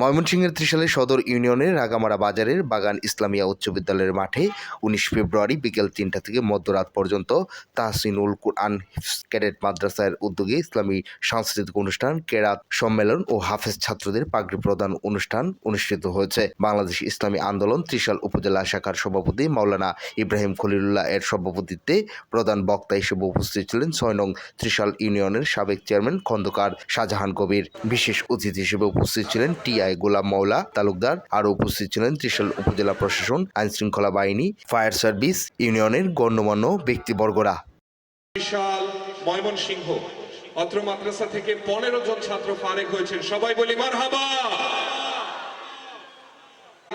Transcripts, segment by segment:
ময়মনসিংহের ত্রিশালে সদর ইউনিয়নের রাগামারা বাজারের বাগান ইসলামিয়া উচ্চ বিদ্যালয়ের মাঠে উনিশ ফেব্রুয়ারি বিকেল তিনটা থেকে মধ্যরাত পর্যন্ত তাহসিনুল কুরআন ক্যাডেট মাদ্রাসার উদ্যোগে ইসলামী সাংস্কৃতিক অনুষ্ঠান, কেরাত সম্মেলন ও হাফেজ ছাত্রদের পাগড়ি প্রদান অনুষ্ঠান অনুষ্ঠিত হয়েছে। বাংলাদেশ ইসলামী আন্দোলন ত্রিশাল উপজেলা শাখার সভাপতি মাওলানা ইব্রাহিম খলিলুল্লাহ এর সভাপতিত্বে প্রধান বক্তা হিসেবে উপস্থিত ছিলেন ছয় নং ত্রিশাল ইউনিয়নের সাবেক চেয়ারম্যান খন্দকার শাহজাহান কবির। বিশেষ অতিথি হিসেবে উপস্থিত ছিলেন টিআই গোলাম মাওলা তালুকদার আরও উপস্থিত ছিলেন ত্রিশাল উপজেলা প্রশাসন আইন শৃঙ্খলা বাহিনী ফায়ার সার্ভিস ইউনিয়নের গণ্যমান্য ব্যক্তিবর্গরা। বিশাল ময়মনসিংহ অত্র মাদ্রাসা থেকে পনেরো জন ছাত্র ফারেক হয়েছেন। সবাই বলি মার হাবা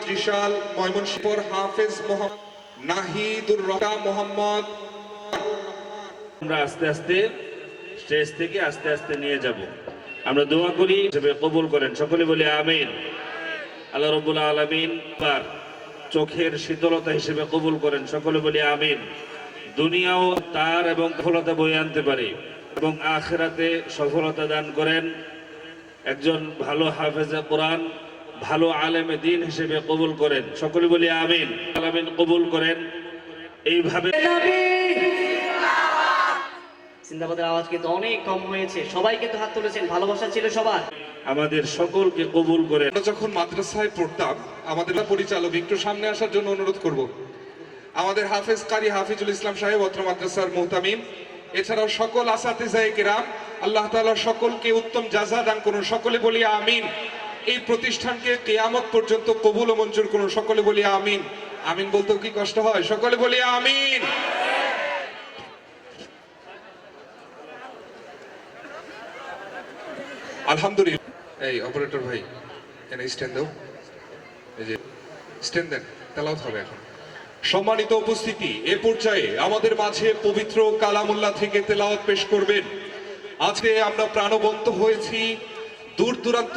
ত্রিশাল ময়মনসিংহ হাফেজ মোহাম্মদ নাহিদুর রহমান মোহাম্মদ। আমরা আস্তে আস্তে স্টেজ থেকে আস্তে আস্তে নিয়ে যাব। আমরা দোয়া করি, হিসেবে কবুল করেন। সকলে বলি আমিন। আল্লাহ রবুল আলমিন চোখের শীতলতা হিসেবে কবুল করেন। সকলে বলি আমিন। দুনিয়াও তার এবং সফলতা বয়ে আনতে পারে এবং আখেরাতে সফলতা দান করেন। একজন ভালো হাফেজে কোরআন, ভালো আলেমে দিন হিসেবে কবুল করেন। সকলে বলি আমিন। আলামিন কবুল করেন। এইভাবে জিন্দাবাদের আওয়াজ কিন্তু অনেক কম হয়েছে সবাই কিন্তু হাত তুলেছেন ভালোবাসা ছিল সবার। আমাদের সকলকে কবুল করে আমরা যখন মাদ্রাসায় পড়তাম আমাদের পরিচালক একটু সামনে আসার জন্য অনুরোধ করব। আমাদের হাফেজ কারি হাফিজুল ইসলাম সাহেব অত্র মাদ্রাসার মোহতামিম। এছাড়াও সকল আসাতিজায়ে কেরাম আল্লাহ তাআলা সকলকে উত্তম জাযা দান করুন। সকলে বলি আমিন। এই প্রতিষ্ঠানকে কেয়ামত পর্যন্ত কবুল ও মঞ্জুর করুন। সকলে বলি আমিন। আমিন বলতেও কি কষ্ট হয়? সকলে বলি আমিন। আলহামদুলিল্লাহ। এই অপারেটর ভাই এনে স্ট্যান্ড দাও। এই যে স্ট্যান্ড দেন হবে এখন। সম্মানিত উপস্থিতি, এ পর্যায়ে আমাদের মাঝে পবিত্র কালামুল্লাহ থেকে তেলাওয়াত পেশ করবেন। আজকে আমরা প্রাণবন্ত হয়েছি, দূর দূরান্ত